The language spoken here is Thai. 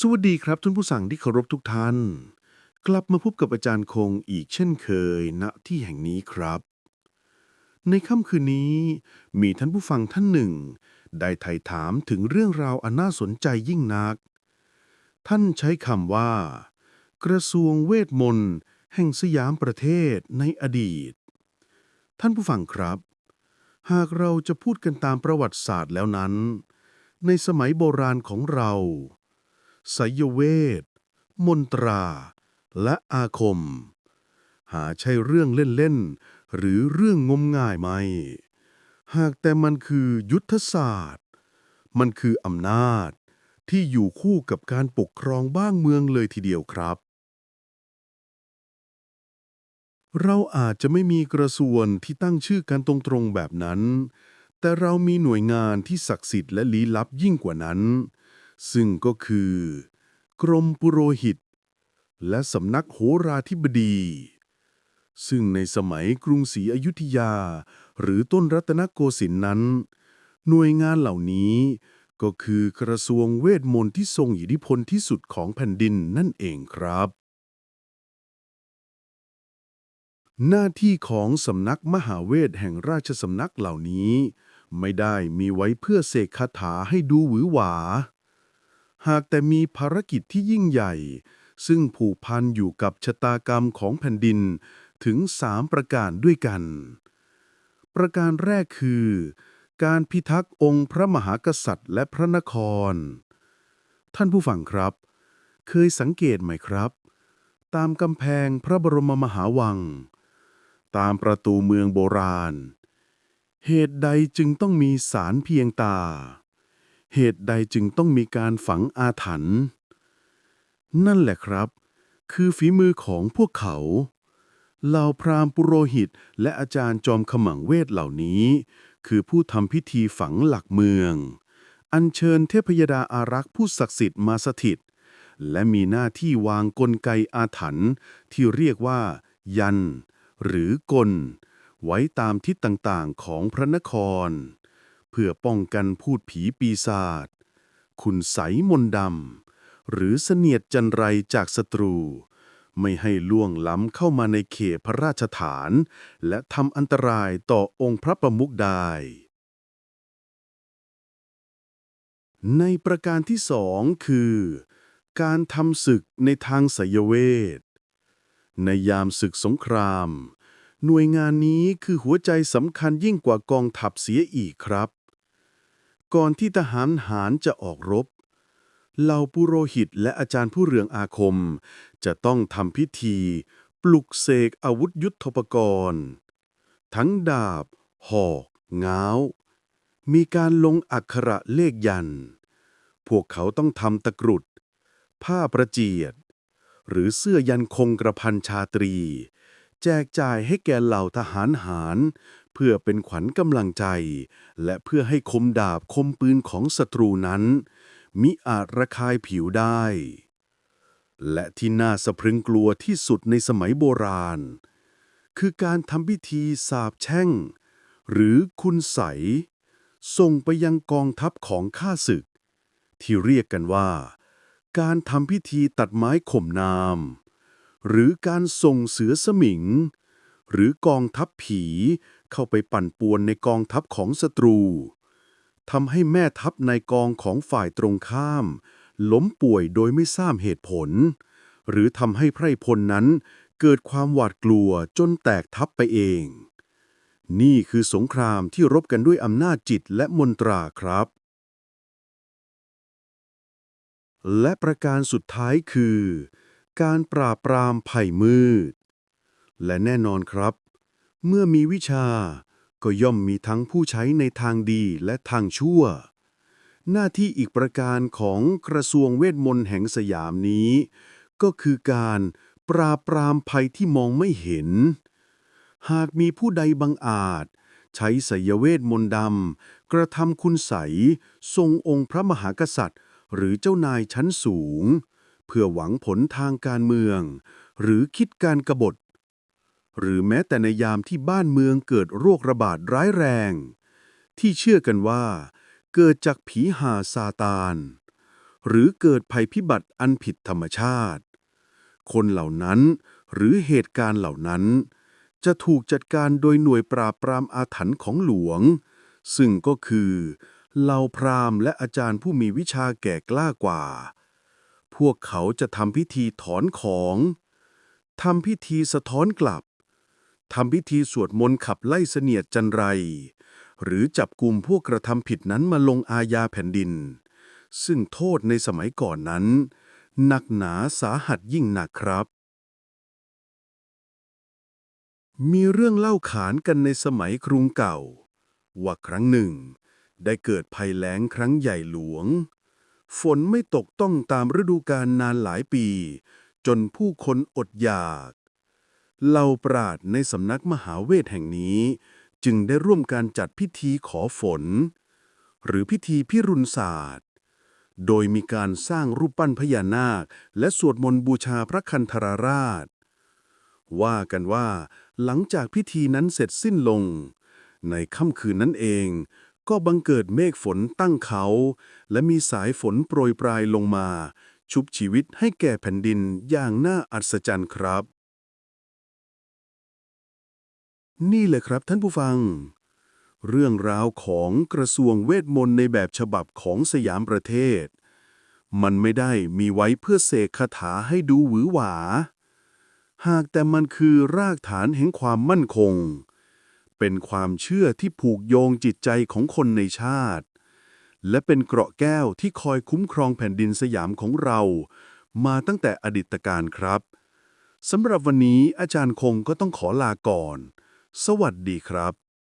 สวัสดีครับท่านผู้สั่งที่เคารพทุกท่าน กลับมาพบกับอาจารย์คงอีกเช่นเคยณที่แห่งนี้ครับ ในค่ำคืนนี้ มีท่านผู้ฟังท่านหนึ่ง ได้ไถ่ถามถึงเรื่องราวอันน่าสนใจยิ่งนัก ท่านใช้คำว่า กระทรวงเวทมนต์ แห่งสยามประเทศในอดีต ท่านผู้ฟังครับ หากเราจะพูดกันตามประวัติศาสตร์แล้วนั้น ในสมัยโบราณของเรา ไสยเวท มนตรา และอาคม หาใช่เรื่องเล่น ๆ หรือเรื่องงมงายไหม หากแต่มันคือยุทธศาสตร์ มันคืออำนาจที่อยู่คู่กับการปกครองบ้างเมืองเลยทีเดียวครับ เราอาจจะไม่มีกระทรวงที่ตั้งชื่อกันตรงๆแบบนั้น แต่เรามีหน่วยงานที่ศักดิ์สิทธิ์และลี้ลับยิ่งกว่านั้น ซึ่งก็คือ กรมปุโรหิต และสำนักโหราธิบดี ซึ่งในสมัยกรุงศรีอยุธยา หรือต้นรัตนโกสินทร์นั้น หน่วยงานเหล่านี้ก็คือกระทรวงเวทมนต์ที่ทรงอิทธิพลที่สุดของแผ่นดินนั่นเองครับ หน้าที่ของสำนักมหาเวทแห่งราชสำนักเหล่านี้ ไม่ได้มีไว้เพื่อเสกคาถาให้ดูหวือหวา หากแต่มีภารกิจที่ยิ่งใหญ่ ซึ่งผูกพันอยู่กับชะตากรรมของแผ่นดินถึงสามประการด้วยกัน ประการแรกคือ การพิทักษ์องค์พระมหากษัตริย์และพระนคร ท่านผู้ฟังครับ เคยสังเกตไหมครับ ตามกำแพงพระบรมมหาวัง ตามประตูเมืองโบราณ เหตุใดจึงต้องมีสารเพียงตา เหตุใดจึงต้องมีการฝังอาถรรพ์นั่นแหละครับ คือฝีมือของพวกเขาเหล่าพราหมณ์ปุโรหิต และอาจารย์จอมขมังเวทเหล่านี้ คือผู้ทำพิธีฝังหลักเมือง อัญเชิญเทพยดาอารักษ์ผู้ศักดิ์สิทธิ์มาสถิต และมีหน้าที่วางกลไกอาถรรพ์ที่เรียกว่า ยัน หรือกล ไว้ตามทิศต่างๆของพระนคร เพื่อป้องกันพูดผีปีศาจคุณไสยมนดำ หรือเสนียดจันไรจากศัตรู ไม่ให้ล่วงล้ำเข้ามาในเขตพระราชฐาน และทำอันตรายต่อองค์พระประมุขได้ ในประการที่สองคือ การทำศึกในทางสยเวท ในยามศึกสงคราม หน่วยงานนี้คือหัวใจสำคัญยิ่งกว่ากองทัพเสียอีกครับ ก่อนที่ทหารหารจะออกรบ เหล่าปุโรหิตและอาจารย์ผู้เรืองอาคม จะต้องทำพิธี ปลุกเสกอาวุธยุทโธปกรณ์ ทั้งดาบ หอกง้าว มีการลงอักขระเลขยัน พวกเขาต้องทำตะกรุด ผ้าประเจียด หรือเสื้อยันคงกระพันชาตรี แจกจ่ายให้แก่เหล่าทหารหาร เพื่อเป็นขวัญกำลังใจ และเพื่อให้คมดาบคมปืนของศัตรูนั้น มิอาจระคายผิวได้ และที่น่าสะพรึงกลัวที่สุดในสมัยโบราณ คือการทำพิธีสาบแช่ง หรือคุณใสยส่งไปยังกองทัพของข้าศึก ที่เรียกกันว่า การทำพิธีตัดไม้ข่มนาม หรือการส่งเสือสมิง หรือกองทัพผี เข้าไปปั่นป่วนในกองทัพของศัตรูทำให้แม่ทัพในกองของฝ่ายตรงข้าม ล้มป่วยโดยไม่ทราบเหตุผล หรือทำให้ไพร่พลนั้นเกิดความหวาดกลัวจนแตกทัพไปเอง นี่คือสงครามที่รบกันด้วยอำนาจจิตและมนตราครับ และประการสุดท้ายคือ การปราบปรามภัยมืด และแน่นอนครับ เมื่อมีวิชา ก็ย่อมมีทั้งผู้ใช้ในทางดีและทางชั่ว หน้าที่อีกประการของกระทรวงเวทมนต์แห่งสยามนี้ ก็คือการปราบปรามภัยที่มองไม่เห็น หากมีผู้ใดบังอาจ ใช้ไสยเวทมนต์ดำกระทำคุณใสยทรงองค์พระมหากษัตริย์ หรือเจ้านายชั้นสูง เพื่อหวังผลทางการเมือง หรือคิดการกบฏ หรือแม้แต่ในยามที่บ้านเมืองเกิดโรคระบาดร้ายแรง ที่เชื่อกันว่า เกิดจากผีหาซาตาน หรือเกิดภัยพิบัติอันผิดธรรมชาติ คนเหล่านั้นหรือเหตุการณ์เหล่านั้น จะถูกจัดการโดยหน่วยปราบปรามอาถรรพ์ของหลวง ซึ่งก็คือเหล่าพราหมณ์และอาจารย์ผู้มีวิชาแก่กล้ากว่า พวกเขาจะทำพิธีถอนของทำพิธีสะท้อนกลับ ทำพิธีสวดมนต์ขับไล่เสนียดจันไร หรือจับกลุ่มพวกกระทำผิดนั้นมาลงอาญาแผ่นดิน ซึ่งโทษในสมัยก่อนนั้น หนักหนาสาหัสยิ่งหนักครับ มีเรื่องเล่าขานกันในสมัยกรุงเก่า ว่าครั้งหนึ่ง ได้เกิดภัยแล้งครั้งใหญ่หลวง ฝนไม่ตกต้องตามฤดูกาลนานหลายปี จนผู้คนอดอยาก เหล่าปราดในสำนักมหาเวทแห่งนี้ จึงได้ร่วมการจัดพิธีขอฝน หรือพิธีพิรุณศาสตร์ โดยมีการสร้างรูปปั้นพญานาค และสวดมนต์บูชาพระคันธรราช ว่ากันว่าหลังจากพิธีนั้นเสร็จสิ้นลง ในค่ำคืนนั้นเอง ก็บังเกิดเมฆฝนตั้งเขา และมีสายฝนโปรยปลายลงมา ชุบชีวิตให้แก่แผ่นดินอย่างน่าอัศจรรย์ครับ นี่เลยครับท่านผู้ฟัง เรื่องราวของกระทรวงเวทมนต์ในแบบฉบับของสยามประเทศ มันไม่ได้มีไว้เพื่อเสกคาถาให้ดูหวือหวา หากแต่มันคือรากฐานแห่งความมั่นคง เป็นความเชื่อที่ผูกโยงจิตใจของคนในชาติ และเป็นเกราะแก้วที่คอยคุ้มครองแผ่นดินสยามของเรา มาตั้งแต่อดีตการครับสำหรับวันนี้อาจารย์คงก็ต้องขอลาก่อน สวัสดีครับ